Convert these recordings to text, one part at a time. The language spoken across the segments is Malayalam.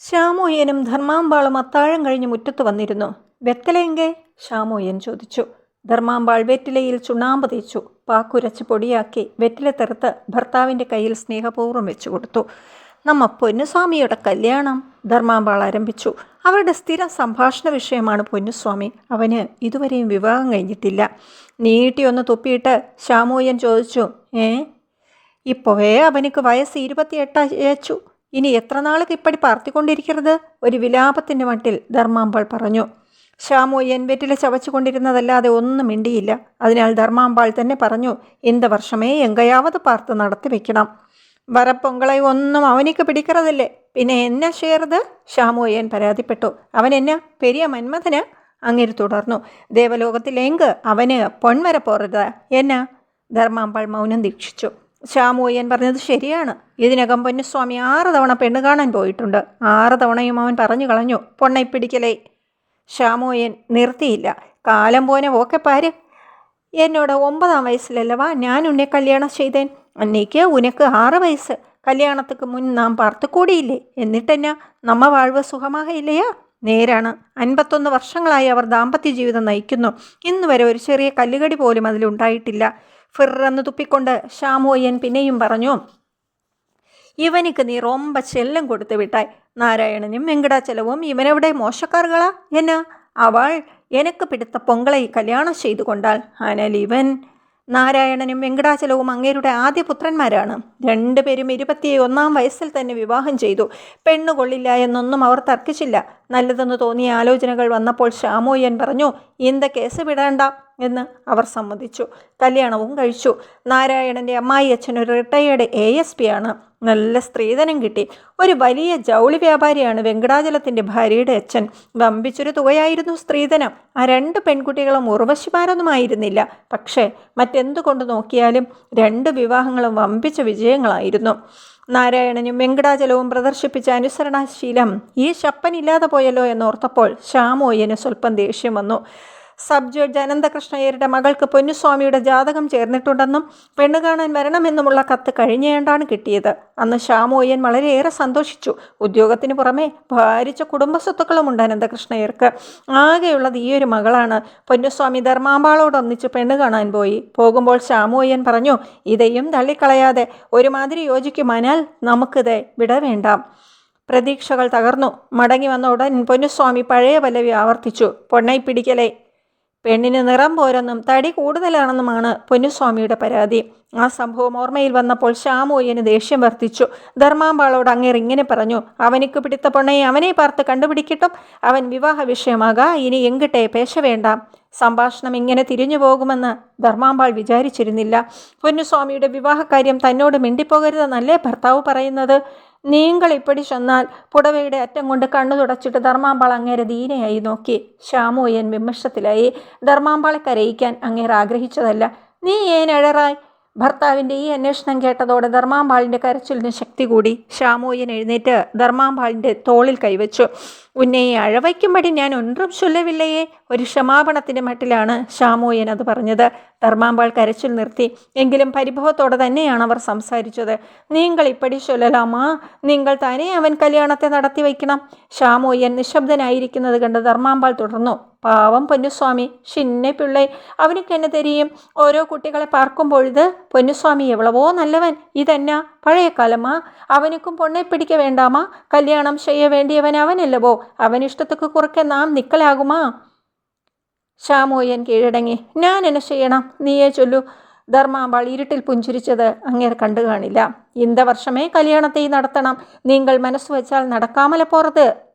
ശ്യാമോയ്യനും ധർമാമ്പാളും അത്താഴം കഴിഞ്ഞ് മുറ്റത്ത് വന്നിരുന്നു. വെത്തലെങ്കെ ശ്യാമോയ്യൻ ചോദിച്ചു. ധർമാമ്പാൾ വെറ്റിലയിൽ ചുണ്ണാമ്പ് തേച്ചു. പാക്കുരച്ച് പൊടിയാക്കി വെറ്റില തെറുത്ത് ഭർത്താവിന്റെ കയ്യിൽ സ്നേഹപൂർവം വെച്ചു കൊടുത്തു. നമ്മ പൊന്നുസ്വാമിയുടെ കല്യാണം ധർമാമ്പാൾ ആരംഭിച്ചു. അവരുടെ സ്ഥിര സംഭാഷണ വിഷയമാണ് പൊന്നുസ്വാമി. അവന് ഇതുവരെയും വിവാഹം കഴിഞ്ഞിട്ടില്ല. നീട്ടിയൊന്ന് തുപ്പിയിട്ട് ശ്യാമോയ്യൻ ചോദിച്ചു ഏ? ഇപ്പോഴേ അവനക്ക് വയസ്സ് ഇരുപത്തിയെട്ട് ഇനി എത്ര നാൾ ഇപ്പടി പാർത്തിക്കൊണ്ടിരിക്കരുത്? ഒരു വിലാപത്തിന്റെ മട്ടിൽ ധർമാമ്പൾ പറഞ്ഞു. ശ്യാമു എൻവെറ്റിലെ ചവച്ചുകൊണ്ടിരുന്നതല്ലാതെ ഒന്നും മിണ്ടിയില്ല. അതിനാൽ ധർമാമ്പാൾ തന്നെ പറഞ്ഞു എന്ത് വർഷമേ എങ്കയാവത് പാർത്ത് നടത്തി വെക്കണം. വരപ്പൊങ്കളെ ഒന്നും അവനിക്ക് പിടിക്കറതല്ലേ പിന്നെ എന്നെ ശ്യാമു അയ്യൻ പരാതിപ്പെട്ടു. അവൻ എന്നെ? പെരിയ മന്മഥന്? അങ്ങനെ തുടർന്നു. ദേവലോകത്തിലെങ്ക് അവന് പൊൺവര പോറരുത് എന്നാ? ധർമാമ്പാൾ മൗനം ദീക്ഷിച്ചു. ശ്യാമോയൻ പറഞ്ഞത് ശരിയാണ്. ഇതിനകം പൊന്നുസ്വാമി ആറ് തവണ പെണ്ണ് കാണാൻ പോയിട്ടുണ്ട്. ആറ് തവണയും അവൻ പറഞ്ഞു കളഞ്ഞു. പൊണ്ണൈപ്പിടിക്കലേ ശ്യാമോയൻ നിർത്തിയില്ല. കാലം പോനെ ഓക്കെ പാര്. എന്നോട് ഒമ്പതാം വയസ്സിലല്ലവാ ഞാൻ ഉന്നെ കല്യാണം ചെയ്തേൻ. അന്നേക്ക് ഉനക്ക് ആറ് വയസ്സ്. കല്യാണத்துக்கு മുൻ നാം പാർത്ത് കൂടിയില്ലേ എന്നിട്ടെന്നാ? നമ്മ വാഴ്വ് സുഖമാകയില്ലയാ? നേരാണ്. അൻപത്തൊന്ന് വർഷങ്ങളായി അവർ ദാമ്പത്യ ജീവിതം നയിക്കുന്നു. ഇന്നുവരെ ഒരു ചെറിയ കല്ലുകടി പോലും അതിലുണ്ടായിട്ടില്ല. ഫിറന്ന് തുപ്പിക്കൊണ്ട് ഷാമോയൻ പിന്നെയും പറഞ്ഞു ഇവനിക്ക് നീ റൊമ്പ ചെല്ലം കൊടുത്തു വിട്ടായി. നാരായണനും വെങ്കടാചലവും ഇവനെവിടെ മോശക്കാറുകളാ എന്നാ? അവൾ എനക്ക് പിടുത്ത പൊങ്കളെ കല്യാണം ചെയ്തു കൊണ്ടാൽ ആനാൽ ഇവൻ നാരായണനും വെങ്കടാചലവും അങ്ങേരുടെ ആദ്യ പുത്രന്മാരാണ്. രണ്ടുപേരും ഇരുപത്തിയൊന്നാം വയസ്സിൽ തന്നെ വിവാഹം ചെയ്തു. പെണ്ണു കൊള്ളില്ല എന്നൊന്നും അവർ തർക്കിച്ചില്ല. നല്ലതെന്ന് തോന്നിയ ആലോചനകൾ വന്നപ്പോൾ ഷാമോയൻ പറഞ്ഞു ഇന്ത കേസ് വിടേണ്ട. എന്ന് അവർ സമ്മതിച്ചു. കല്യാണവും കഴിച്ചു. നാരായണന്റെ അമ്മായി അച്ഛൻ ഒരു റിട്ടയേർഡ് എ എസ് പി ആണ്. നല്ല സ്ത്രീധനം കിട്ടി. ഒരു വലിയ ജൗളി വ്യാപാരിയാണ് വെങ്കടാചലത്തിന്റെ ഭാര്യയുടെ അച്ഛൻ. വമ്പിച്ചൊരു തുകയായിരുന്നു സ്ത്രീധനം. ആ രണ്ട് പെൺകുട്ടികളും ഉർവശിമാരൊന്നുമായിരുന്നില്ല. പക്ഷേ മറ്റെന്തുകൊണ്ട് നോക്കിയാലും രണ്ട് വിവാഹങ്ങളും വമ്പിച്ച വിജയങ്ങളായിരുന്നു. നാരായണനും വെങ്കടാചലവും പ്രദർശിപ്പിച്ച അനുസരണാശീലം ഈ ശപ്പനില്ലാതെ പോയല്ലോ എന്നോർത്തപ്പോൾ ശ്യാമോയ്യന് സ്വല്പം ദേഷ്യം വന്നു. സബ് ജഡ്ജ് അനന്തകൃഷ്ണയ്യരുടെ മകൾക്ക് പൊന്നുസ്വാമിയുടെ ജാതകം ചേർന്നിട്ടുണ്ടെന്നും പെണ്ണ് കാണാൻ വരണമെന്നുമുള്ള കത്ത് കഴിഞ്ഞേണ്ടാണ് കിട്ടിയത്. അന്ന് ശ്യാമോയ്യൻ വളരെയേറെ സന്തോഷിച്ചു. ഉദ്യോഗത്തിന് പുറമെ ഭാരിച്ച കുടുംബസ്വത്തുക്കളുമുണ്ട് അനന്തകൃഷ്ണയ്യർക്ക്. ആകെയുള്ളത് ഈ ഒരു മകളാണ്. പൊന്നുസ്വാമി ധർമാമ്പാളോടൊന്നിച്ച് പെണ്ണ് കാണാൻ പോയി. പോകുമ്പോൾ ശ്യാമോയ്യൻ പറഞ്ഞു ഇതെയും തള്ളിക്കളയാതെ. ഒരുമാതിരി യോജിക്കുമാനാൽ നമുക്കിത് വിട വേണ്ടാം പ്രതീക്ഷകൾ തകർന്നു. മടങ്ങി വന്ന ഉടൻ പൊന്നുസ്വാമി പഴയ പല്ലവി ആവർത്തിച്ചു. പൊണ്ണൈ പിടിക്കലേ പെണ്ണിന് നിറം പോരെന്നും തടി കൂടുതലാണെന്നുമാണ് പൊന്നുസ്വാമിയുടെ പരാതി. ആ സംഭവം ഓർമ്മയിൽ വന്നപ്പോൾ ശ്യാമോയ്യന് ദേഷ്യം വർദ്ധിച്ചു. ധർമാമ്പാളോട് അങ്ങേർ ഇങ്ങനെ പറഞ്ഞു അവനിക്ക് പിടിത്ത പൊണ്ണയെ അവനെ പാർത്ത് കണ്ടുപിടിക്കട്ടും. അവൻ വിവാഹ വിഷയമാകാ ഇനി എങ്കിട്ടെ പേശ വേണ്ട സംഭാഷണം ഇങ്ങനെ തിരിഞ്ഞു പോകുമെന്ന് ധർമാമ്പാൾ വിചാരിച്ചിരുന്നില്ല. പൊന്നുസ്വാമിയുടെ വിവാഹകാര്യം തന്നോട് മിണ്ടിപ്പോകരുതെന്നല്ലേ ഭർത്താവ് പറയുന്നത്? നീങ്കൾ ഇപ്പടി ചെന്നാൽ പുടവയുടെ അറ്റം കൊണ്ട് കണ്ണു തുടച്ചിട്ട് ധർമാമ്പാൾ അങ്ങേരെ ദീനയായി നോക്കി. ശ്യാമോയൻ വിമർശത്തിലായി. ധർമാമ്പാളെ കരയിക്കാൻ അങ്ങേർ ആഗ്രഹിച്ചതല്ല. നീ ഏനഴറായി ഭർത്താവിന്റെ ഈ അന്വേഷണം കേട്ടതോടെ ധർമാമ്പാളിന്റെ കരച്ചിലിന് ശക്തി കൂടി. ഷാമോയൻ എഴുന്നേറ്റ് ധർമാമ്പാളിന്റെ തോളിൽ കൈവച്ചു. ഉന്നയെ അഴവയ്ക്കുമ്പടി ഞാൻ ഒന്നും ചൊല്ലവില്ലയേ. ഒരു ക്ഷമാപണത്തിന്റെ മട്ടിലാണ് ഷാമോയൻ അത് പറഞ്ഞത്. ധർമാമ്പാൾ കരച്ചിൽ നിർത്തി. എങ്കിലും പരിഭവത്തോടെ തന്നെയാണ് അവർ സംസാരിച്ചത്. നിങ്ങൾ ഇപ്പടി ചൊല്ലലാമാ. നിങ്ങൾ തന്നെ അവൻ കല്യാണത്തെ നടത്തി വയ്ക്കണം ഷാമോയൻ നിശബ്ദനായിരിക്കുന്നത് കണ്ട് ധർമാമ്പാൾ തുടർന്നു. പാവം പൊന്നുസ്വാമി ഷിന്നെ പിള്ളേ. അവനക്ക് എന്നെ തരിയും. ഓരോ കുട്ടികളെ പറക്കുമ്പോഴിത് പൊന്നുസ്വാമി എവളവോ നല്ലവൻ. ഇതെന്നാ? പഴയ കാലമാ. അവനക്കും പൊണ്ണെ പിടിക്ക വേണ്ടാമാ. കല്യാണം ചെയ്യ വേണ്ടിയവൻ അവനല്ലവോ. അവനിഷ്ടത്തുക്ക് കുറക്കെ നാം നിക്കലാകുമാ. ശ്യാമോയൻ കീഴടങ്ങി. ഞാൻ എന്നെ ചെയ്യണം. നീയെ ചൊല്ലു. ധർമാമ്പാൾ ഇരുട്ടിൽ പുഞ്ചിരിച്ചത് അങ്ങേർ കണ്ടു കാണില്ല. ഇന്ത വർഷമേ കല്യാണത്തെ നടത്തണം. നിങ്ങൾ മനസ്സ് വെച്ചാൽ നടക്കാമലപ്പുറത്ത്.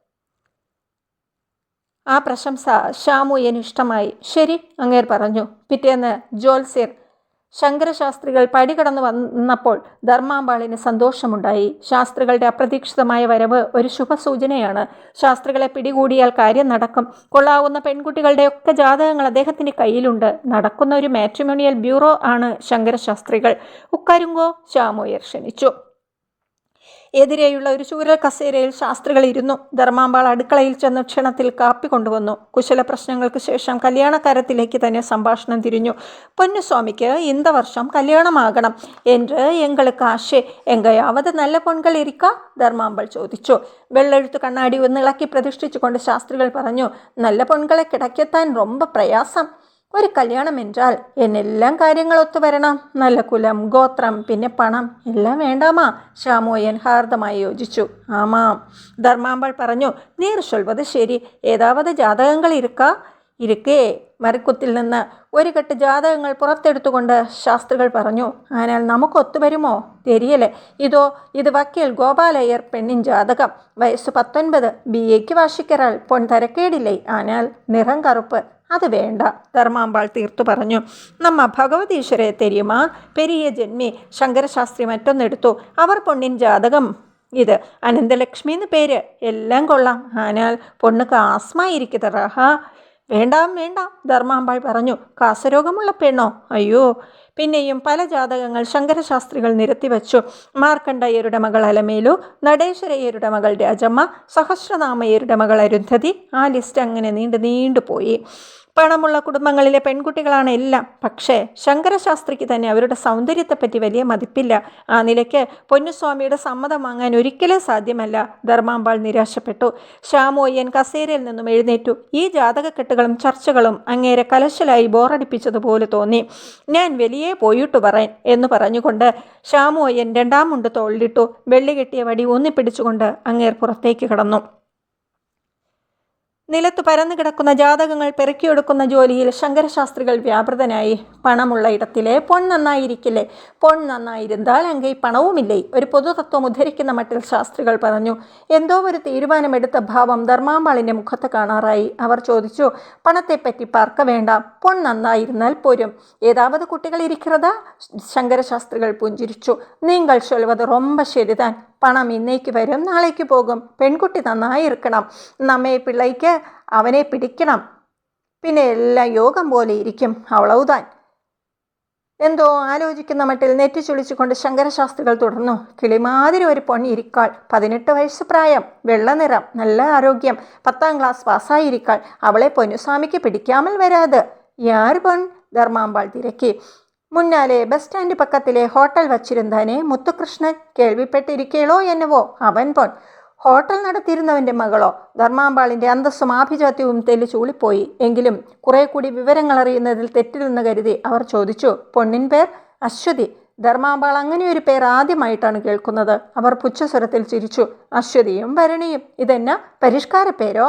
ആ പ്രശംസ ഷാമുയന് ഇഷ്ടമായി ശരി അങ്ങേർ പറഞ്ഞു. പിറ്റേന്ന് ജോൽസിർ ശങ്കരശാസ്ത്രികൾ പടികടന്നു വന്നപ്പോൾ ധർമാമ്പാളിന് സന്തോഷമുണ്ടായി. ശാസ്ത്രികളുടെ അപ്രതീക്ഷിതമായ വരവ് ഒരു ശുഭസൂചനയാണ്. ശാസ്ത്രികളെ പിടികൂടിയാൽ കാര്യം നടക്കും. കൊള്ളാവുന്ന പെൺകുട്ടികളുടെയൊക്കെ ജാതകങ്ങൾ അദ്ദേഹത്തിന്റെ കയ്യിലുണ്ട്. നടക്കുന്ന ഒരു മാട്രിമോണിയൽ ബ്യൂറോ ആണ് ശങ്കരശാസ്ത്രികൾ. ഉക്കാരുങ്കോ ശാമോയർ ക്ഷണിച്ചു. എതിരെയുള്ള ഒരു ശൂര കസേരയിൽ ശാസ്ത്രികൾ ഇരുന്നു. ധർമാമ്പാൾ അടുക്കളയിൽ ചെന്ന് ക്ഷണത്തിൽ കാപ്പി കൊണ്ടുവന്നു. കുശല പ്രശ്നങ്ങൾക്ക് ശേഷം കല്യാണക്കാരത്തിലേക്ക് തന്നെ സംഭാഷണം തിരിഞ്ഞു. പൊന്നുസ്വാമിക്ക് ഇന്ത വർഷം കല്യാണമാകണം என்று എങ്ങൾക്ക് ആശേ എങ്കയാവത് നല്ല പൊൺകൾ ഇരിക്ക? ധർമാമ്പൾ ചോദിച്ചു. വെള്ളെഴുത്ത് കണ്ണാടി ഒന്നിളക്കി പ്രതിഷ്ഠിച്ചുകൊണ്ട് ശാസ്ത്രികൾ പറഞ്ഞു നല്ല പൊൺകളെ കിടക്കെത്താൻ ரொம்ப പ്രയാസം. ഒരു കല്യാണം എന്നാൽ എന്നെല്ലാം കാര്യങ്ങൾ ഒത്തുവരണം നല്ല കുലം ഗോത്രം പിന്നെ പണം എല്ലാം വേണ്ടാമാ ശ്യാമോയൻ ഹാർദമായി യോജിച്ചു ആമാം ധർമാമ്പൾ പറഞ്ഞു നീർ ചൊൽവത് ശരി ഏതാവത് ജാതകങ്ങൾ ഇരുക്ക ഇരിക്കേ മരക്കുത്തിൽ നിന്ന് ഒരു കെട്ട് ജാതകങ്ങൾ പുറത്തെടുത്തുകൊണ്ട് ശാസ്ത്രികൾ പറഞ്ഞു അതിനാൽ നമുക്ക് ഒത്തുവരുമോ തെരിയലെ ഇതോ ഇത് വക്കീൽ ഗോപാലയ്യർ പെണ്ണിൻ ജാതകം വയസ്സ് പത്തൊൻപത് ബി എക്ക് വാശിക്കരാൾ പൊൺ തരക്കേടില്ലേ ആനാൽ നിറം കറുപ്പ് അത് വേണ്ട. ധർമാമ്പാൾ തീർത്തു പറഞ്ഞു. നമ്മ ഭഗവതീശ്വരെ തെരിയുമാ. പെരിയ ജന്മി ശങ്കരശാസ്ത്രി മറ്റൊന്നെടുത്തു. അവർ പൊണ്ണിൻ ജാതകം. ഇത് അനന്തലക്ഷ്മി എന്ന് പേര്. എല്ലാം കൊള്ളാം. ആനാൽ പൊണ്ണുക്ക് ആസ്മ ഇരിക്കതറാഹ വേണ്ടാം വേണ്ട ധർമാമ്പാൾ പറഞ്ഞു. കാസരോഗമുള്ള പെണ്ണോ? അയ്യോ. പിന്നെയും പല ജാതകങ്ങൾ ശങ്കരശാസ്ത്രികൾ നിരത്തിവച്ചു. മാർക്കണ്ഡയ്യരുടെ മകൾ അലമേലു നടേശ്വരയ്യരുടെ മകൾ രാജമ്മ സഹസ്രനാമയ്യരുടെ മകൾ അരുന്ധതി ആ ലിസ്റ്റ് അങ്ങനെ നീണ്ടു നീണ്ടുപോയി പണമുള്ള കുടുംബങ്ങളിലെ പെൺകുട്ടികളാണ് എല്ലാം. പക്ഷേ ശങ്കരശാസ്ത്രിക്ക് തന്നെ അവരുടെ സൗന്ദര്യത്തെപ്പറ്റി വലിയ മതിപ്പില്ല. ആ നിലയ്ക്ക് പൊന്നുസ്വാമിയുടെ സമ്മതം വാങ്ങാൻ ഒരിക്കലും സാധ്യമല്ല. ധർമാമ്പാൾ നിരാശപ്പെട്ടു. ശ്യാമോയ്യൻ കസേരയിൽ നിന്നും എഴുന്നേറ്റു. ഈ ജാതകക്കെട്ടുകളും ചർച്ചകളും അങ്ങേരെ കലശലായി ബോറടിപ്പിച്ചതുപോലെ തോന്നി. ഞാൻ വലിയേ പോയിട്ടു പറയാൻ എന്ന് പറഞ്ഞുകൊണ്ട് ശ്യാമോയ്യൻ രണ്ടാം മുണ്ട് തോളിലിട്ടു വെള്ളി കെട്ടിയ വടി ഊന്നിപ്പിടിച്ചുകൊണ്ട് അങ്ങേർ പുറത്തേക്ക് കടന്നു. നിലത്ത് പരന്നു കിടക്കുന്ന ജാതകങ്ങൾ പെറുക്കിയെടുക്കുന്ന ജോലിയിൽ ശങ്കരശാസ്ത്രികൾ വ്യാപൃതനായി. പണമുള്ള ഇടത്തിലെ പൊൺ നന്നായിരിക്കില്ലേ? പൊൺ നന്നായിരുന്നാൽ അങ്കൈ പണവുമില്ലേ? ഒരു പൊതുതത്വം ഉദ്ധരിക്കുന്ന മട്ടിൽ ശാസ്ത്രികൾ പറഞ്ഞു എന്തോ ഒരു തീരുമാനമെടുത്ത ഭാവം ധർമാമ്പാളിന്റെ മുഖത്ത് കാണാറായി. അവർ ചോദിച്ചു പണത്തെപ്പറ്റി പാർക്ക വേണ്ട. പൊൺ നന്നായിരുന്നാൽ പോരും. ഏതാവത് കുട്ടികൾ ഇരിക്കുന്നത്? ശങ്കരശാസ്ത്രികൾ പുഞ്ചിരിച്ചു നിങ്ങൾ ചൊല്ലുവത് റൊമ്പ ശരിതാൻ പണം ഇന്നേക്ക് വരും നാളേക്ക് പോകും. പെൺകുട്ടി നന്നായി ഇരിക്കണം നമ്മെ പിള്ളയ്ക്ക് അവനെ പിടിക്കണം. പിന്നെ എല്ലാം യോഗം പോലെ ഇരിക്കും അവളൗതാൻ. എന്തോ ആലോചിക്കുന്ന മട്ടിൽ നെറ്റി ചുളിച്ചുകൊണ്ട് ശങ്കരശാസ്ത്രികൾ തുടർന്നു. കിളിമാതിരി ഒരു പൊണ്ണി ഇരിക്കാൾ. പതിനെട്ട് വയസ്സ് പ്രായം. വെള്ളനിറം നല്ല ആരോഗ്യം. പത്താം ക്ലാസ് പാസ്സായിരിക്കാൾ. അവളെ പൊന്നുസ്വാമിക്ക് പിടിക്കാമൽ വരാത്. യാർ പൊൺ ധർമാമ്പാൾ തിരക്കി. മുന്നാലെ ബസ് സ്റ്റാൻഡ് പക്കത്തിലെ ഹോട്ടൽ വച്ചിരുന്നതിനെ മുത്തുകൃഷ്ണൻ കേൾവിപ്പെട്ടിരിക്കേളോ എന്നവോ അവൻ പോൻ. ഹോട്ടൽ നടത്തിയിരുന്നവന്റെ മകളോ ധർമാമ്പാളിന്റെ അന്തസ്സും ആഭിജാത്യവും തെല്ലിച്ചൂളിപ്പോയി എങ്കിലും കുറെ കൂടി വിവരങ്ങൾ അറിയുന്നതിൽ തെറ്റില്ലെന്ന് കരുതി അവർ ചോദിച്ചു പൊണ്ണിൻ പേർ? അശ്വതി. ധർമാമ്പാൾ അങ്ങനെ ഒരു പേർ ആദ്യമായിട്ടാണ് കേൾക്കുന്നത്. അവർ പുച്ഛസ്വരത്തിൽ ചിരിച്ചു. അശ്വതിയും ഭരണിയും. ഇതെന്നാ? പരിഷ്കാര പേരോ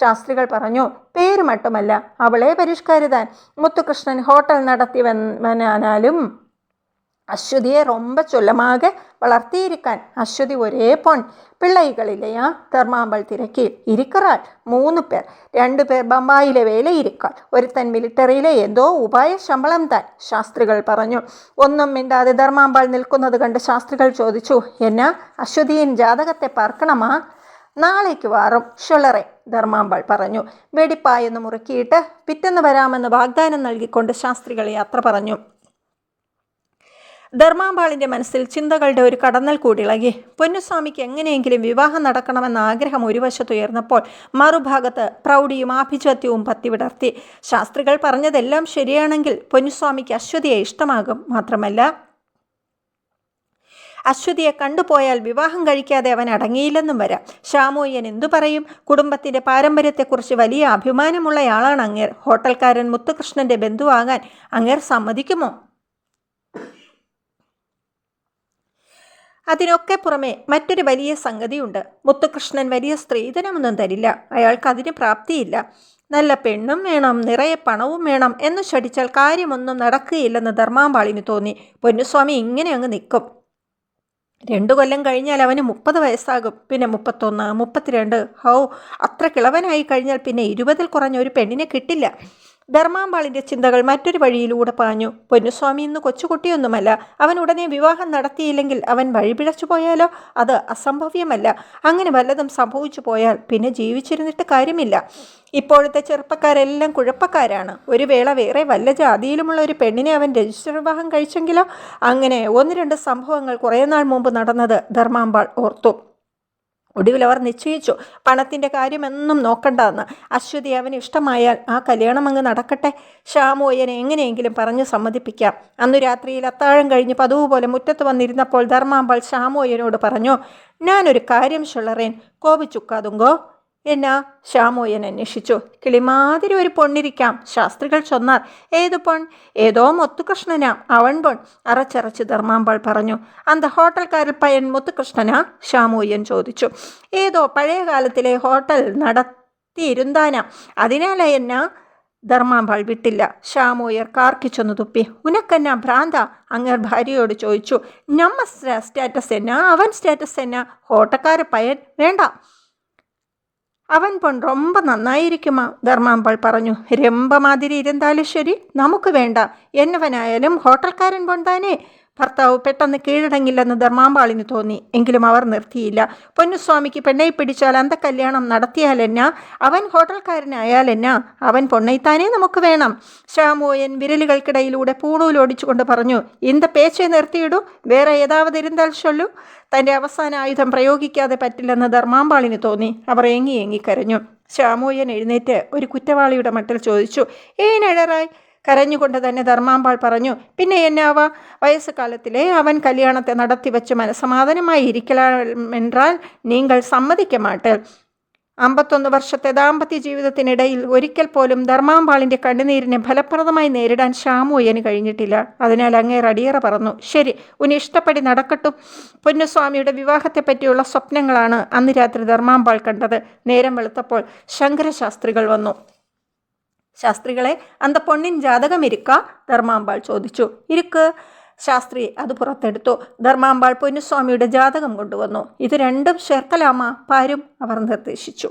ശാസ്ത്രികൾ പറഞ്ഞു പേര് മട്ടുമല്ല അവളെ പരിഷ്കരിതാൻ മുത്തുകൃഷ്ണൻ ഹോട്ടൽ നടത്തിവനാലും അശ്വതിയെ ரொம்ப ചൊല്ലമാകെ വളർത്തിയിരിക്കാൻ അശ്വതി ഒരേ പൊൺ പിള്ളൈകളിലെയാ തെർമാമ്പൾ തിരക്കി ഇരിക്കറാൾ മൂന്ന് പേർ. രണ്ടു പേർ ബമ്പായിലെ വേല ഇരിക്കാൾ ഒരുത്തൻ മിലിറ്ററിയിലെ എന്തോ ഉപായ ശമ്പളം താൻ ശാസ്ത്രികൾ പറഞ്ഞു. ഒന്നും മിണ്ടാതെ ധർമാമ്പാൾ നിൽക്കുന്നത് കണ്ട് ശാസ്ത്രികൾ ചോദിച്ചു എന്നാ അശ്വതിയൻ ജാതകത്തെ പാർക്കണമാ? നാളേക്ക് വാറും. ഷൊളറെ ധർമാമ്പാൾ പറഞ്ഞു. വെടിപ്പായെന്ന് മുറുക്കിയിട്ട് പിറ്റെന്ന് വരാമെന്ന് വാഗ്ദാനം നൽകിക്കൊണ്ട് ശാസ്ത്രികളെ യാത്ര പറഞ്ഞു. ധർമാമ്പാളിന്റെ മനസ്സിൽ ചിന്തകളുടെ ഒരു കടന്നൽ കൂടിളകി പൊന്നുസ്വാമിക്ക് എങ്ങനെയെങ്കിലും വിവാഹം നടക്കണമെന്ന ആഗ്രഹം ഒരു വശത്തുയർന്നപ്പോൾ മറുഭാഗത്ത് പ്രൗഢിയും ആഭിജാത്യവും പത്തിവിടർത്തി ശാസ്ത്രികൾ പറഞ്ഞതെല്ലാം ശരിയാണെങ്കിൽ പൊന്നുസ്വാമിക്ക് അശ്വതിയെ ഇഷ്ടമാകും മാത്രമല്ല അശ്വതിയെ കണ്ടുപോയാൽ വിവാഹം കഴിക്കാതെ അവൻ അടങ്ങിയില്ലെന്നും വരാം. ശ്യാമോയ്യൻ എന്തു പറയും? കുടുംബത്തിന്റെ പാരമ്പര്യത്തെക്കുറിച്ച് വലിയ അഭിമാനമുള്ളയാളാണ് അങ്ങേർ. ഹോട്ടൽക്കാരൻ മുത്തുകൃഷ്ണന്റെ ബന്ധുവാകാൻ അങ്ങേർ സമ്മതിക്കുമോ? അതിനൊക്കെ പുറമെ മറ്റൊരു വലിയ സംഗതിയുണ്ട്. മുത്തുകൃഷ്ണൻ വലിയ സ്ത്രീധനമൊന്നും തരില്ല. അയാൾക്ക് അതിന് പ്രാപ്തിയില്ല. നല്ല പെണ്ണും വേണം നിറയെ പണവും വേണം എന്ന് ശടിച്ചാൽ കാര്യമൊന്നും നടക്കുകയില്ലെന്ന് ധർമാമ്പാളിന് തോന്നി. പൊന്നുസ്വാമി ഇങ്ങനെ അങ്ങ് നിൽക്കും. രണ്ടു കൊല്ലം കഴിഞ്ഞാൽ അവന് മുപ്പത് വയസ്സാകും. പിന്നെ മുപ്പത്തൊന്ന് മുപ്പത്തിരണ്ട് ഹൗ അത്ര കിളവനായി കഴിഞ്ഞാൽ പിന്നെ ഇരുപതിൽ കുറഞ്ഞ ഒരു പെണ്ണിനെ കിട്ടില്ല. ധർമാമ്പാളിന്റെ ചിന്തകൾ മറ്റൊരു വഴിയിലൂടെ പാഞ്ഞു. പൊന്നുസ്വാമി ഇന്ന് കൊച്ചുകുട്ടിയൊന്നുമല്ല. അവൻ ഉടനെ വിവാഹം നടത്തിയില്ലെങ്കിൽ അവൻ വഴിപിഴച്ചു പോയാലോ? അത് അസംഭവ്യമല്ല. അങ്ങനെ വല്ലതും സംഭവിച്ചു പോയാൽ പിന്നെ ജീവിച്ചിരുന്നിട്ട് കാര്യമില്ല. ഇപ്പോഴത്തെ ചെറുപ്പക്കാരെല്ലാം കുഴപ്പക്കാരാണ്. ഒരു വേള വേറെ വല്ല ജാതിയിലുമുള്ള ഒരു പെണ്ണിനെ അവൻ രജിസ്റ്റർ വിവാഹം കഴിച്ചെങ്കിലോ? അങ്ങനെ ഒന്ന് രണ്ട് സംഭവങ്ങൾ കുറേ നാൾ മുമ്പ് നടന്നത് ധർമാമ്പാൾ ഓർത്തു. ഒടുവിൽ അവർ നിശ്ചയിച്ചു പണത്തിന്റെ കാര്യമെന്നും നോക്കണ്ടെന്ന്. അശ്വതി അവന് ഇഷ്ടമായാൽ ആ കല്യാണം അങ്ങ് നടക്കട്ടെ. ഷാമോയനെ എങ്ങനെയെങ്കിലും പറഞ്ഞ് സമ്മതിപ്പിക്കാം. അന്നു രാത്രിയിൽ അത്താഴം കഴിഞ്ഞ് പതിവ് പോലെ മുറ്റത്ത് വന്നിരുന്നപ്പോൾ ധർമാമ്പാൾ ഷാമോയനോട് പറഞ്ഞു ഞാനൊരു കാര്യം ചൊല്ലറേൻ. കോപിച്ചുക്കാതുങ്കോ എന്നാ ശ്യാമോയൻ അന്വേഷിച്ചു. കിളിമാതിരി ഒരു പൊണ്ണിരിക്കാം ശാസ്ത്രികൾ ചൊന്നാർ. ഏതു പൊൺ? ഏതോ മുത്തുകൃഷ്ണനാ. അവൻ പൊൺ. അറച്ചറച്ച് ധർമാമ്പാൾ പറഞ്ഞു. അന്ത ഹോട്ടൽക്കാരിൽ പയ്യൻ മുത്തുകൃഷ്ണനാ? ശ്യാമോയ്യൻ ചോദിച്ചു. ഏതോ പഴയ കാലത്തിലെ ഹോട്ടൽ നടത്തിയിരുന്നാനാ? അതിനാലാ എന്നാ? ധർമാമ്പാൾ വിട്ടില്ല. ഷാമോയർ കാർക്കിച്ചൊന്ന് തുപ്പി. ഉനക്കെന്നാ ഭ്രാന്ത? അങ്ങർ ഭാര്യയോട് ചോദിച്ചു. നമ്മ സ്റ്റാറ്റസ് എന്നാ? അവൻ സ്റ്റാറ്റസ് എന്നാ? ഹോട്ടക്കാരെ പയ്യൻ വേണ്ട. അവൻ പൊൺ രൊമ്പ നന്നായിരിക്കുമാ ധർമാമ്പൾ പറഞ്ഞു. രമ്പമാതിരി ഇരുന്നാലും ശരി നമുക്ക് വേണ്ട. എന്നവനായാലും ഹോട്ടൽക്കാരൻ പൊൺ താനേ ഭർത്താവ് പെട്ടെന്ന് കീഴടങ്ങില്ലെന്ന് ധർമാമ്പാളിന് തോന്നി. എങ്കിലും അവർ നിർത്തിയില്ല. പൊന്നുസ്വാമിക്ക് പെണ്ണை പിടിച്ചാൽ അന്ത കല്യാണം നടത്തിയാലെന്നാ അവൻ ഹോട്ടൽക്കാരനായാലെന്നാ അവൻ പൊണ്ണൈത്താനേ നമുക്ക് വേണം. ശ്യാമോയൻ വിരലുകൾക്കിടയിലൂടെ പൂണൂലോടിച്ചുകൊണ്ട് പറഞ്ഞു ഇന്ത പേച്ചെ നിർത്തിയിടൂ. വേറെ ഏതാവത് ഇരുന്താൽ ചൊല്ലു. തന്റെ അവസാന ആയുധം പ്രയോഗിക്കാതെ പറ്റില്ലെന്ന് ധർമാമ്പാളിന് തോന്നി. അവർ ഏങ്ങി ഏങ്ങി കരഞ്ഞു. ശ്യാമോയൻ എഴുന്നേറ്റ് ഒരു കുറ്റവാളിയുടെ മട്ടിൽ ചോദിച്ചു ഏനഴറായി കരഞ്ഞുകൊണ്ട് തന്നെ ധർമാമ്പാൾ പറഞ്ഞു പിന്നെ എന്നാവാ വയസ്സുകാലത്തിലെ അവൻ കല്യാണത്തെ നടത്തി വെച്ച് മനസമാധാനമായി ഇരിക്കലാമെന്നാൽ നിങ്ങൾ സമ്മതിക്ക മാട്ടേൽ അമ്പത്തൊന്ന് വർഷത്തെ ദാമ്പത്യ ജീവിതത്തിനിടയിൽ ഒരിക്കൽ പോലും ധർമാമ്പാളിന്റെ കണ്ണുനീരിനെ ഫലപ്രദമായി നേരിടാൻ ഷാമുയ്യന് കഴിഞ്ഞിട്ടില്ല. അതിനാൽ അങ്ങേ റടിയറ പറഞ്ഞു ശരി ഉനി ഇഷ്ടപ്പെടി നടക്കട്ടും. പൊന്നുസ്വാമിയുടെ വിവാഹത്തെ പറ്റിയുള്ള സ്വപ്നങ്ങളാണ് അന്ന് രാത്രി ധർമാമ്പാൾ കണ്ടത്. നേരം വെളുത്തപ്പോൾ ശങ്കരശാസ്ത്രികൾ വന്നു. ശാസ്ത്രികളെ അന്ത പൊണ്ണിൻ ജാതകം ഇരിക്ക? ധർമാമ്പാൾ ചോദിച്ചു. ഇരിക്ക്. ശാസ്ത്രി അത് പുറത്തെടുത്തു. ധർമാമ്പാൾ പൊന്നുസ്വാമിയുടെ ജാതകം കൊണ്ടുവന്നു. ഇത് രണ്ടും ചേർക്കലാമ? പാരും അവർ നിർദ്ദേശിച്ചു.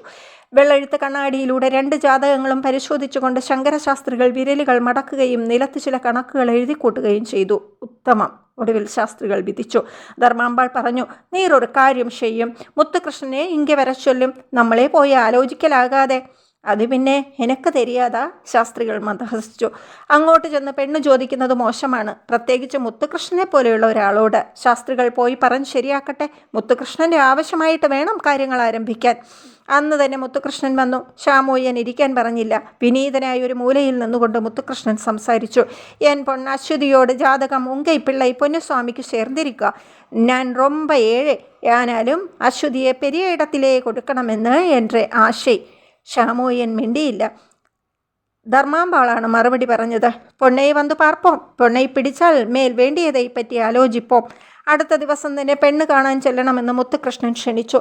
വെള്ളെഴുത്ത് കണ്ണാടിയിലൂടെ രണ്ട് ജാതകങ്ങളും പരിശോധിച്ചുകൊണ്ട് ശങ്കരശാസ്ത്രികൾ വിരലുകൾ മടക്കുകയും നിലത്ത് ചില കണക്കുകൾ എഴുതിക്കൂട്ടുകയും ചെയ്തു. ഉത്തമം. ഒടുവിൽ ശാസ്ത്രികൾ വിധിച്ചു. ധർമാമ്പാൾ പറഞ്ഞു നീറൊരു കാര്യം ചെയ്യും. മുത്തുകൃഷ്ണനെ ഇങ്ങെ വരച്ചൊല്ലും നമ്മളെ പോയി ആലോചിക്കലാകാതെ അത് പിന്നെ എനക്ക് തെരിയാതാ ശാസ്ത്രികൾ മതഹസിച്ചു. അങ്ങോട്ട് ചെന്ന് പെണ്ണ് ചോദിക്കുന്നത് മോശമാണ്. പ്രത്യേകിച്ച് മുത്തുകൃഷ്ണനെ പോലെയുള്ള ഒരാളോട്. ശാസ്ത്രികൾ പോയി പറഞ്ഞ് ശരിയാക്കട്ടെ മുത്തുകൃഷ്ണന്റെ ആവശ്യമായിട്ട് വേണം കാര്യങ്ങൾ ആരംഭിക്കാൻ. അന്ന് തന്നെ മുത്തുകൃഷ്ണൻ വന്നു. ഷാമോയ്യൻ ഇരിക്കാൻ പറഞ്ഞില്ല. വിനീതനായ ഒരു മൂലയിൽ നിന്നുകൊണ്ട് മുത്തുകൃഷ്ണൻ സംസാരിച്ചു. എൻ പൊണ്ണശ്വതിയോട് ജാതകം ഉങ്കൈ പിള്ളൈ പൊന്നുസ്വാമിക്ക് ചേർന്നിരിക്കുക. ഞാൻ റൊമ്പ ഏഴ്. ഞാനാലും അശ്വതിയെ പെരിയ ഇടത്തിലേ കൊടുക്കണമെന്ന് എന്റെ ആശை ഷാമോയൻ മിണ്ടിയില്ല. ധർമാമ്പാളാണ് മറുപടി പറഞ്ഞത്. പൊണ്ണയെ വന്ന് പാർപ്പോം. പൊണ്ണയെ പിടിച്ചാൽ മേൽ വേണ്ടിയതെപ്പറ്റി പറ്റി ആലോചിപ്പോം. അടുത്ത ദിവസം തന്നെ പെണ്ണ് കാണാൻ ചെല്ലണമെന്ന് മുത്തുകൃഷ്ണൻ ക്ഷണിച്ചു.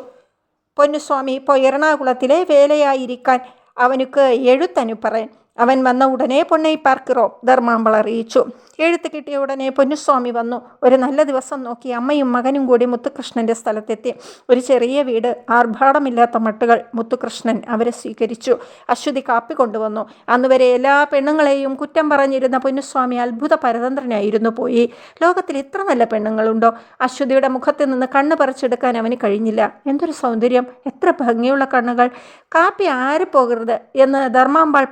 പൊന്നുസ്വാമി ഇപ്പോൾ എറണാകുളത്തിലെ വേലയായിരിക്കാൻ അവനുക്ക് എഴുത്തനുപ്പറേൻ അവൻ വന്ന ഉടനെ പൊന്നൈ പാർക്കിറോ ധർമാമ്പൾ അറിയിച്ചു. എഴുത്ത് കിട്ടിയ ഉടനെ പൊന്നുസ്വാമി വന്നു. ഒരു നല്ല ദിവസം നോക്കി അമ്മയും മകനും കൂടി മുത്തുകൃഷ്ണന്റെ സ്ഥലത്തെത്തി. ഒരു ചെറിയ വീട് ആർഭാടമില്ലാത്ത മട്ടുകൾ മുത്തുകൃഷ്ണൻ അവരെ സ്വീകരിച്ചു. അശ്വതി കാപ്പി കൊണ്ടുവന്നു. അന്നുവരെ എല്ലാ പെണ്ണുങ്ങളെയും കുറ്റം പറഞ്ഞിരുന്ന പൊന്നുസ്വാമി അത്ഭുത പരതന്ത്രനായിരുന്നു പോയി. ലോകത്തിൽ ഇത്ര നല്ല പെണ്ണുങ്ങളുണ്ടോ? അശ്വതിയുടെ മുഖത്ത് നിന്ന് കണ്ണ് പറിച്ചെടുക്കാൻ അവന് കഴിഞ്ഞില്ല. എന്തൊരു സൗന്ദര്യം. എത്ര ഭംഗിയുള്ള കണ്ണുകൾ. കാപ്പി ആര് പോകരുത് എന്ന് ധർമാമ്പാൾ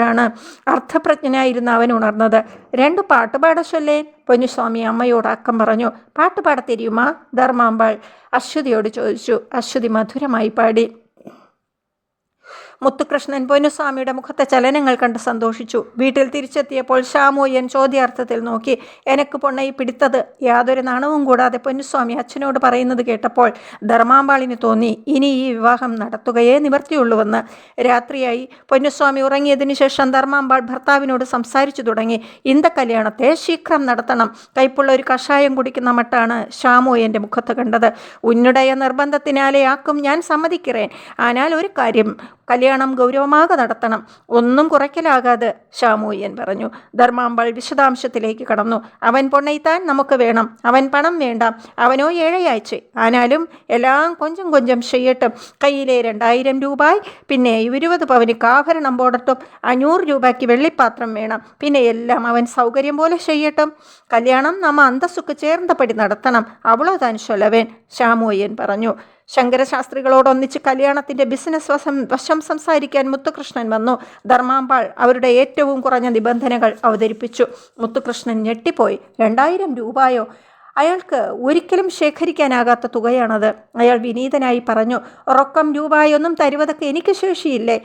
പറഞ്ഞപ്പോഴാണ് അർത്ഥപ്രജ്ഞനായിരുന്ന അവൻ ഉണർന്നത്. രണ്ട് പാട്ടുപാട ചൊല്ലേൻ പൊന്നുസ്വാമി അമ്മയോട് അക്കം പറഞ്ഞു. പാട്ടുപാട തെരിയുമാ ധർമാമ്പാൾ അശ്വതിയോട് ചോദിച്ചു. അശ്വതി മധുരമായി പാടി. മുത്തുകൃഷ്ണൻ പൊന്നുസ്വാമിയുടെ മുഖത്തെ ചലനങ്ങൾ കണ്ട് സന്തോഷിച്ചു. വീട്ടിൽ തിരിച്ചെത്തിയപ്പോൾ ശ്യാമു ചോദ്യാർത്ഥത്തിൽ നോക്കി എനക്ക് പൊണ്ണയി പിടിത്തത്. യാതൊരു നാണവും കൂടാതെ പൊന്നുസ്വാമി അച്ഛനോട് പറയുന്നത് കേട്ടപ്പോൾ ധർമാമ്പാളിന് തോന്നി ഇനി ഈ വിവാഹം നടത്തുകയേ നിവർത്തിയുള്ളൂവെന്ന് രാത്രിയായി പൊന്നുസ്വാമി ഉറങ്ങിയതിനു ശേഷം ധർമാമ്പാൾ ഭർത്താവിനോട് സംസാരിച്ചു തുടങ്ങി ഇന്ത കല്യാണത്തെ ശീഘ്രം നടത്തണം. കൈപ്പുള്ള ഒരു കഷായം കുടിക്കുന്ന മട്ടാണ് ശ്യാമു മുഖത്ത് കണ്ടത്. ഉന്നുടയ നിർബന്ധത്തിനാലെ ആക്കും ഞാൻ സമ്മതിക്കിറേൻ. ആനാൽ ഒരു കാര്യം കല്യാണം ഗൗരവമാകെ നടത്തണം. ഒന്നും കുറയ്ക്കലാകാതെ ഷാമൂയ്യൻ പറഞ്ഞു. ധർമാമ്പാൾ വിശദാംശത്തിലേക്ക് കടന്നു. അവൻ പൊണ്ണയിത്താൻ നമുക്ക് വേണം. അവൻ പണം വേണ്ട. അവനോ ഏഴയാഴ്ച. ആനാലും എല്ലാം കൊഞ്ചം കൊഞ്ചം ചെയ്യട്ടും. കയ്യിലെ രണ്ടായിരം രൂപായി പിന്നെ ഇരുപത് പവന് കാഭരണം പോടട്ടും. അഞ്ഞൂറ് രൂപയ്ക്ക് വെള്ളിപ്പാത്രം വേണം. പിന്നെ എല്ലാം അവൻ സൗകര്യം പോലെ ചെയ്യട്ടും. കല്യാണം നമ്മ അന്തസ്സുക്ക് ചേർന്നപടി നടത്തണം. അവളോ താൻ ചൊല്ലവേൻ ഷാമൂയ്യൻ പറഞ്ഞു. ശങ്കരശാസ്ത്രികളോടൊന്നിച്ച് കല്യാണത്തിന്റെ ബിസിനസ് വശം വശം സംസാരിക്കാൻ മുത്തുകൃഷ്ണൻ വന്നു. ധർമാമ്പാൾ അവരുടെ ഏറ്റവും കുറഞ്ഞ നിബന്ധനകൾ അവതരിപ്പിച്ചു. മുത്തുകൃഷ്ണൻ ഞെട്ടിപ്പോയി. രണ്ടായിരം രൂപയോ? അയാൾക്ക് ഒരിക്കലും ശേഖരിക്കാനാകാത്ത തുകയാണത്. അയാൾ വിനീതനായി പറഞ്ഞു റൊക്കം രൂപയൊന്നും തരുവതൊക്കെ എനിക്ക് ശേഷിയില്ലേ?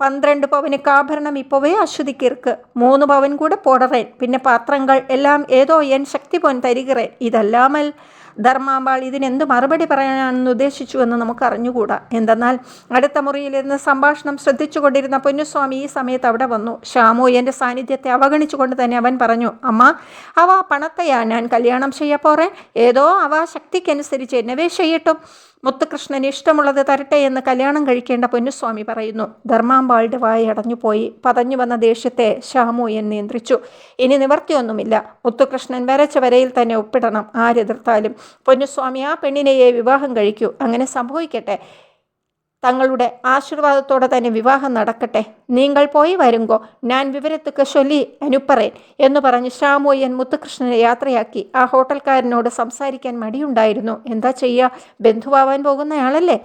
പന്ത്രണ്ട് പവന് കാഭരണം ഇപ്പോവേ അശ്വതിക്കിർക്ക് മൂന്ന് പവൻ കൂടെ പോടറേൻ. പിന്നെ പാത്രങ്ങൾ എല്ലാം ഏതോ എൻ ശക്തി പോൻ തരികിറേൻ. ഇതല്ലാമൽ ധർമാമ്പാൾ ഇതിനെന്ത് മറുപടി പറയാനാണെന്ന് ഉദ്ദേശിച്ചു എന്ന് നമുക്ക് അറിഞ്ഞുകൂടാ എന്തെന്നാൽ അടുത്ത മുറിയിലിരുന്ന് സംഭാഷണം ശ്രദ്ധിച്ചുകൊണ്ടിരുന്ന പൊന്നുസ്വാമി ഈ സമയത്ത് അവിടെ വന്നു. ശ്യാമു എന്റെ സാന്നിധ്യത്തെ അവഗണിച്ചുകൊണ്ട് തന്നെ അവൻ പറഞ്ഞു അമ്മ അവ പണത്തെയാ ഞാൻ കല്യാണം ചെയ്യപ്പോറേ. ഏതോ അവ ശക്തിക്കനുസരിച്ച് എന്നവേ ചെയ്യട്ടും മുത്തുകൃഷ്ണന് ഇഷ്ടമുള്ളത് തരട്ടെ എന്ന് കല്യാണം കഴിക്കേണ്ട പൊന്നുസ്വാമി പറയുന്നു. ധർമാമ്പാളുടെ വായി അടഞ്ഞുപോയി. പതഞ്ഞു വന്ന ദേഷ്യത്തെ ഷാമുയൻ നിയന്ത്രിച്ചു. ഇനി നിവർത്തിയൊന്നുമില്ല. മുത്തുകൃഷ്ണൻ വരച്ച വരയിൽ തന്നെ ഒപ്പിടണം. ആരെതിർത്താലും. പൊന്നുസ്വാമി ആ പെണ്ണിനെയെ വിവാഹം കഴിക്കൂ. അങ്ങനെ സംഭവിക്കട്ടെ. തങ്ങളുടെ ആശീർവാദത്തോടെ തന്നെ വിവാഹം നടക്കട്ടെ. നിങ്ങൾ പോയി വരുങ്കോ. ഞാൻ വിവരത്തുക്ക് ചൊല്ലി അനുപ്പറേൻ എന്ന് പറഞ്ഞ് ശ്യാമോയ്യൻ മുത്തുകൃഷ്ണനെ യാത്രയാക്കി. ആ ഹോട്ടൽക്കാരനോട് സംസാരിക്കാൻ മടിയുണ്ടായിരുന്നു. എന്താ ചെയ്യുക ബന്ധുവാവാൻ പോകുന്നയാളല്ലേ?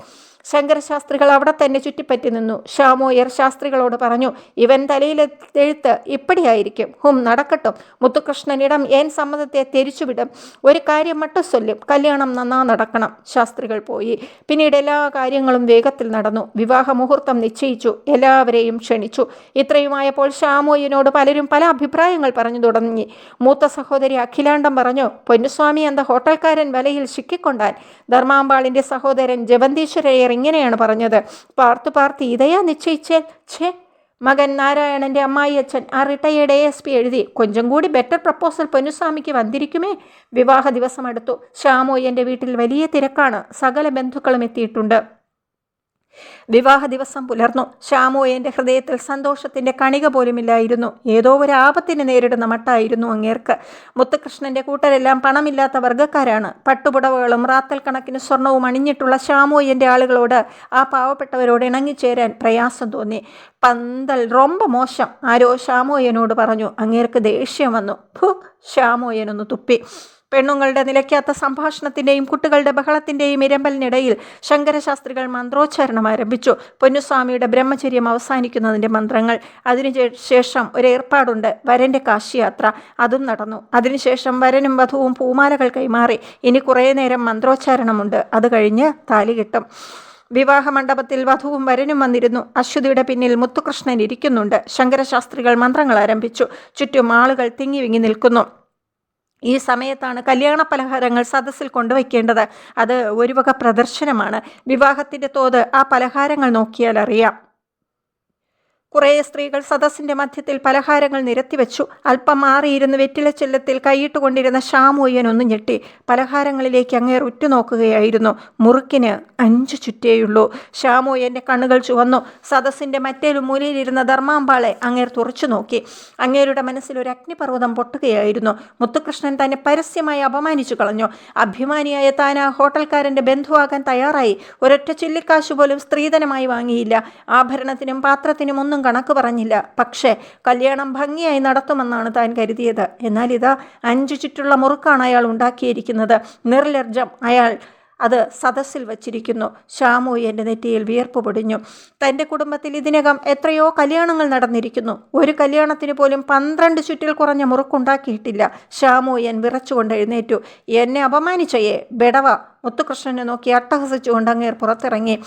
ശങ്കരശാസ്ത്രികൾ അവിടെ തന്നെ ചുറ്റിപ്പറ്റി നിന്നു. ഷാമോയർ ശാസ്ത്രികളോട് പറഞ്ഞു ഇവൻ തലയിലെ എഴുത്ത് ഇപ്പടിയായിരിക്കും. ഹും നടക്കട്ടും. മുത്തുകൃഷ്ണനിടം ഏൻ സമ്മതത്തെ തിരിച്ചുവിടും. ഒരു കാര്യം മട്ടു ചൊല്ലും കല്യാണം നന്നാ നടക്കണം. ശാസ്ത്രികൾ പോയി. പിന്നീട് എല്ലാ കാര്യങ്ങളും വേഗത്തിൽ നടന്നു. വിവാഹ മുഹൂർത്തം നിശ്ചയിച്ചു. എല്ലാവരെയും ക്ഷണിച്ചു. ഇത്രയുമായപ്പോൾ ഷാമോയിനോട് പലരും പല അഭിപ്രായങ്ങൾ പറഞ്ഞു തുടങ്ങി. മൂത്ത സഹോദരി അഖിലാണ്ടം പറഞ്ഞു പൊന്നുസ്വാമി എന്ന ഹോട്ടൽക്കാരൻ വലയിൽ സിക്കിക്കൊണ്ടാൻ ധർമാമ്പാളിന്റെ സഹോദരൻ ജവന്തീശ്വരയർ ഇങ്ങനെയാണ് പറഞ്ഞത്. പാർത്തു പാർത്ത് ഇതയാ നിശ്ചയിച്ചേൽ? ഛേ മകൻ നാരായണന്റെ അമ്മായി അച്ഛൻ ആ റിട്ടയേർഡ് എ എസ് പി എഴുതി. കൊഞ്ചം കൂടി ബെറ്റർ പ്രപ്പോസൽ പൊന്നുസ്വാമിക്ക് വന്നിരിക്കുമേ? വിവാഹ ദിവസം അടുത്തു ഷാമോയ്യന്റെ വീട്ടിൽ വലിയ തിരക്കാണ്. സകല ബന്ധുക്കളും എത്തിയിട്ടുണ്ട്. വിവാഹ ദിവസം പുലർന്നു. ഷാമോയന്റെ ഹൃദയത്തിൽ സന്തോഷത്തിന്റെ കണിക പോലുമില്ലായിരുന്നു. ഏതോ ഒരു ആപത്തിന് നേരിടുന്ന മട്ടായിരുന്നു അങ്ങേർക്ക്. മുത്തുകൃഷ്ണന്റെ കൂട്ടരെല്ലാം പണമില്ലാത്ത വർഗക്കാരാണ്. പട്ടുപുടവകളും റാത്തൽ കണക്കിന് സ്വർണവും അണിഞ്ഞിട്ടുള്ള ഷാമോയന്റെ ആളുകളോട് ആ പാവപ്പെട്ടവരോട് ഇണങ്ങിച്ചേരാൻ പ്രയാസം തോന്നി. പന്തൽ റൊമ്പ മോശം ആരോ ശ്യാമോയനോട് പറഞ്ഞു. അങ്ങേർക്ക് ദേഷ്യം വന്നു. ഭു ശ്യാമോയനൊന്ന് തുപ്പി. പെണ്ണുങ്ങളുടെ നിലയ്ക്കാത്ത സംഭാഷണത്തിന്റെയും കുട്ടികളുടെ ബഹളത്തിന്റെയും ഇരമ്പലിനിടയിൽ ശങ്കരശാസ്ത്രികൾ മന്ത്രോച്ചാരണം ആരംഭിച്ചു. പൊന്നുസ്വാമിയുടെ ബ്രഹ്മചര്യം അവസാനിക്കുന്നതിന്റെ മന്ത്രങ്ങൾ. അതിനുശേഷം ഒരു ഏർപ്പാടുണ്ട് വരന്റെ കാശിയാത്ര. അതും നടന്നു. അതിനുശേഷം വരനും വധുവും പൂമാലകൾ കൈമാറി. ഇനി കുറേ നേരം മന്ത്രോച്ചാരണമുണ്ട്. അത് കഴിഞ്ഞ് താലി കിട്ടും. വിവാഹ മണ്ഡപത്തിൽ വധുവും വരനും വന്നിരുന്നു. അശ്വതിയുടെ പിന്നിൽ മുത്തുകൃഷ്ണൻ ഇരിക്കുന്നുണ്ട്. ശങ്കരശാസ്ത്രികൾ മന്ത്രങ്ങൾ ആരംഭിച്ചു. ചുറ്റും ആളുകൾ തിങ്ങി വിങ്ങി നിൽക്കുന്നു. ഈ സമയത്താണ് കല്യാണ പലഹാരങ്ങൾ സദസ്സിൽ കൊണ്ടുവയ്ക്കേണ്ടത്. അത് ഒരു വക പ്രദർശനമാണ്. വിവാഹത്തിന്റെ തോത് ആ പലഹാരങ്ങൾ നോക്കിയാൽ അറിയാം. കുറേ സ്ത്രീകൾ സദസ്സിന്റെ മധ്യത്തിൽ പലഹാരങ്ങൾ നിരത്തിവെച്ചു. അല്പം മാറിയിരുന്ന് വെറ്റില ചെല്ലത്തിൽ കൈയിട്ടുകൊണ്ടിരുന്ന ഷാമൂയ്യൻ ഒന്ന് ഞെട്ടി. പലഹാരങ്ങളിലേക്ക് അങ്ങേർ ഉറ്റുനോക്കുകയായിരുന്നു. മുറുക്കിന് അഞ്ചു ചുറ്റേയുള്ളൂ. ഷാമൂയ്യന്റെ കണ്ണുകൾ ചുവന്നു. സദസ്സിന്റെ മറ്റേലും മൂലയിലിരുന്ന ധർമാമ്പാളെ അങ്ങേർ തുറച്ചു നോക്കി. അങ്ങേരുടെ മനസ്സിൽ ഒരു അഗ്നിപർവതം പൊട്ടുകയായിരുന്നു. മുത്തുകൃഷ്ണൻ തന്നെ പരസ്യമായി അപമാനിച്ചു കളഞ്ഞു. അഭിമാനിയായ താൻ ആ ഹോട്ടൽക്കാരന്റെ ബന്ധുവാകാൻ തയ്യാറായി. ഒരൊറ്റ ചില്ലിക്കാശ് പോലും സ്ത്രീധനമായി വാങ്ങിയില്ല. ആഭരണത്തിനും പാത്രത്തിനും ഒന്നും കണക്ക് പറഞ്ഞില്ല. പക്ഷേ കല്യാണം ഭംഗിയായി നടത്തുമെന്നാണ് താൻ കരുതിയത്. എന്നാൽ ഇതാ അഞ്ചു ചുറ്റുള്ള മുറുക്കാണ് അയാൾ ഉണ്ടാക്കിയിരിക്കുന്നത്. നിർലജ്ജം. അയാൾ അത് സദസ്സിൽ വച്ചിരിക്കുന്നു. ഷാമു എന്റെ നെറ്റിയിൽ വിയർപ്പ് പൊടിഞ്ഞു. തന്റെ കുടുംബത്തിൽ ഇതിനകം എത്രയോ കല്യാണങ്ങൾ നടന്നിരിക്കുന്നു. ഒരു കല്യാണത്തിന് പോലും പന്ത്രണ്ട് ചുറ്റിൽ കുറഞ്ഞ മുറുക്കുണ്ടാക്കിയിട്ടില്ല. ഷാമു എൻ വിറച്ചുകൊണ്ട് എഴുന്നേറ്റു. എന്നെ അപമാനിച്ചയേ ബെടവ. മുത്തുകൃഷ്ണനെ നോക്കി അട്ടഹസിച്ചുകൊണ്ട് അങ്ങേർ പുറത്തിറങ്ങി.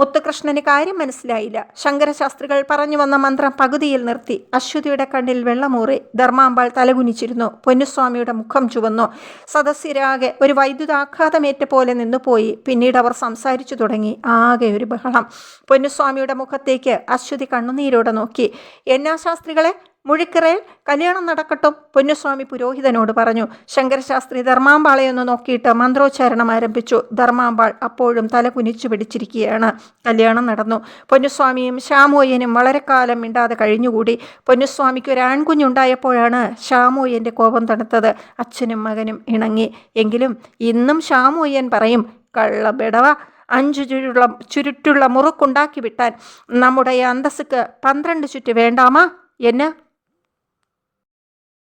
മുത്തുകൃഷ്ണന് കാര്യം മനസ്സിലായില്ല. ശങ്കരശാസ്ത്രികൾ പറഞ്ഞു വന്ന മന്ത്രം പകുതിയിൽ നിർത്തി. അശ്വതിയുടെ കണ്ണിൽ വെള്ളമൂറി ധർമാമ്പാൾ തലകുനിച്ചിരുന്നു. പൊന്നുസ്വാമിയുടെ മുഖം ചുവന്നു. സദസ്യരാകെ ഒരു വൈദ്യുതാഘാതമേറ്റ പോലെ നിന്നുപോയി. പിന്നീട് അവർ സംസാരിച്ചു തുടങ്ങി. ആകെ ഒരു ബഹളം. പൊന്നുസ്വാമിയുടെ മുഖത്തേക്ക് അശ്വതി കണ്ണുനീരോടെ നോക്കി. എന്നാ ശാസ്ത്രികളെ? മുഴിക്കറയിൽ കല്യാണം നടക്കട്ടും പൊന്നുസ്വാമി പുരോഹിതനോട് പറഞ്ഞു. ശങ്കരശാസ്ത്രി ധർമാമ്പാളെയൊന്ന് നോക്കിയിട്ട് മന്ത്രോച്ചാരണം ആരംഭിച്ചു. ധർമാമ്പാൾ അപ്പോഴും തല കുനിച്ചു പിടിച്ചിരിക്കുകയാണ്. കല്യാണം നടന്നു. പൊന്നുസ്വാമിയും ശ്യാമോയ്യനും വളരെ കാലം മിണ്ടാതെ കഴിഞ്ഞുകൂടി. പൊന്നുസ്വാമിക്ക് ഒരു ആൺകുഞ്ഞുണ്ടായപ്പോഴാണ് ശ്യാമോയ്യന്റെ കോപം തണുത്തത്. അച്ഛനും മകനും ഇണങ്ങി. എങ്കിലും ഇന്നും ശ്യാമോയ്യൻ പറയും കള്ള ബെടവ അഞ്ചു ചുരുള്ള ചുരുട്ടുള്ള മുറുക്കുണ്ടാക്കി വിട്ടാൻ നമ്മുടെ അന്തസ്സുക്ക് പന്ത്രണ്ട് ചുറ്റ് വേണ്ടാമാ? എന്ന്